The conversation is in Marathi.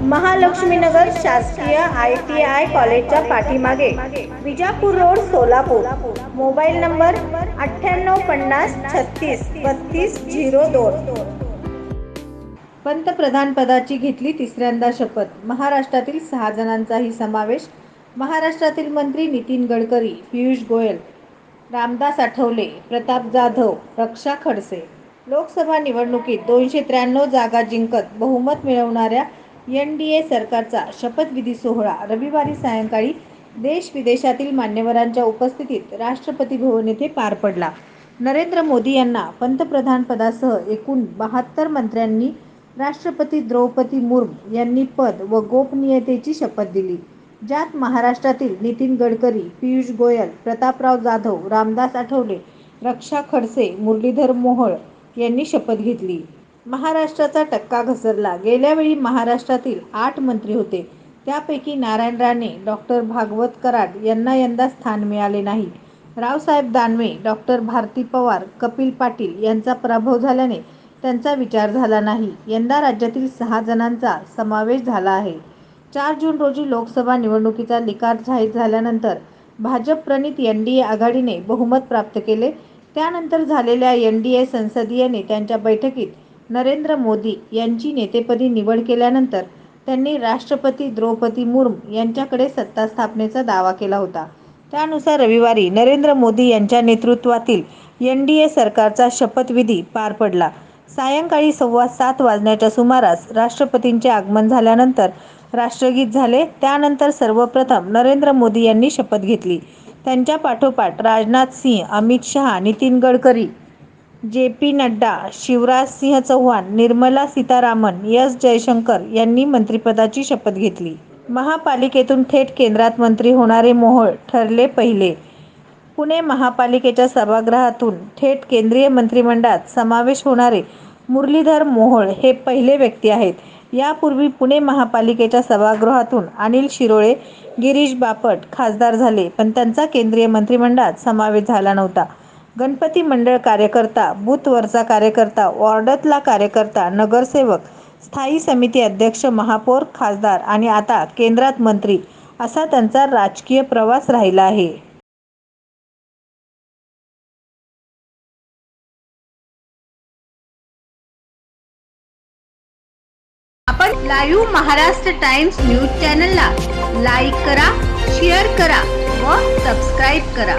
महालक्ष्मीनगर शासकीय आय टी आय कॉलेजच्या पाठीमागे. Vijapur road Solapur. Mobile number अठ्ठ्याण्णव पन्नास छत्तीस बत्तीस झिरो दोन. पंतप्रधान पदाची घेतली तिसऱ्यांदा शपथ. महाराष्ट्रातील सहा जणांचाही समावेश. महाराष्ट्रातील मंत्री नितीन गडकरी पियुष गोयल रामदास आठवले प्रताप जाधव रक्षा खडसे. लोकसभा निवडणुकीत दोनशे त्र्याण्णव जागा जिंकत बहुमत मिळवणाऱ्या एन डी ए सरकारचा शपथविधी सोहळा रविवारी सायंकाळी देश विदेशातील मान्यवरांच्या उपस्थितीत राष्ट्रपती भवन येथे पार पडला. नरेंद्र मोदी यांना पंतप्रधानपदासह एकूण बहात्तर मंत्र्यांनी राष्ट्रपती द्रौपदी मुर्मू यांनी पद व गोपनीयतेची शपथ दिली. ज्यात महाराष्ट्रातील नितीन गडकरी पियुष गोयल प्रतापराव जाधव रामदास आठवले रक्षा खडसे मुरलीधर मोहोळ यांनी शपथ घेतली. महाराष्ट्राचा टक्का घसरला. गेल्यावेळी महाराष्ट्रातील आठ मंत्री होते. त्यापैकी नारायण राणे डॉक्टर भागवत कराड यांना यंदा स्थान मिळाले नाही. रावसाहेब दानवे डॉक्टर भारती पवार कपिल पाटील यांचा पराभव झाल्याने त्यांचा विचार झाला नाही. यंदा राज्यातील सहा जणांचा समावेश झाला आहे. चार जून रोजी लोकसभा निवडणुकीचा निकाल जाहीर झाल्यानंतर भाजप प्रणित एन डी ए आघाडीने बहुमत प्राप्त केले. त्यानंतर झालेल्या एन डी ए संसदीय नेत्यांच्या बैठकीत नरेंद्र मोदी यांची नेतेपदी निवड केल्यानंतर त्यांनी राष्ट्रपती द्रौपदी मुर्मू यांच्याकडे सत्ता स्थापनेचा दावा केला होता. त्यानुसार रविवारी नरेंद्र मोदी यांच्या नेतृत्वातील एन डी ए सरकारचा शपथविधी पार पडला. सायंकाळी सव्वा सात वाजण्याच्या सुमारास राष्ट्रपतींचे आगमन झाल्यानंतर राष्ट्रगीत झाले. त्यानंतर सर्वप्रथम नरेंद्र मोदी यांनी शपथ घेतली. त्यांच्या पाठोपाठ Rajnath Singh Amit Shah Nitin Gadkari J P Nadda Shivraj Singh Chouhan Nirmala Sitharaman S Jaishankar यांनी मंत्रिपदाची शपथ घेतली. महापालिकेतून थेट केंद्रात मंत्री होणारे मोहोळ ठरले पहिले. पुणे महापालिकेच्या सभागृहातून थेट केंद्रीय मंत्रिमंडळात समावेश होणारे मुरलीधर मोहोळ हे पहिले व्यक्ती आहेत. यापूर्वी पुणे महापालिकेच्या सभागृहातून अनिल शिरोळे गिरीश बापट खासदार झाले पण त्यांचा केंद्रीय मंत्रिमंडळात समावेश झाला नव्हता. गणपती मंडळ कार्यकर्ता बूथवरचा कार्यकर्ता वॉर्डातला कार्यकर्ता नगरसेवक स्थायी समिती अध्यक्ष महापौर खासदार आणि आता केंद्रात मंत्री असा त्यांचा राजकीय प्रवास राहिला आहे. आपण लाईव्ह महाराष्ट्र टाइम्स न्यूज चॅनलला लाईक करा शेअर करा व सबस्क्राईब करा.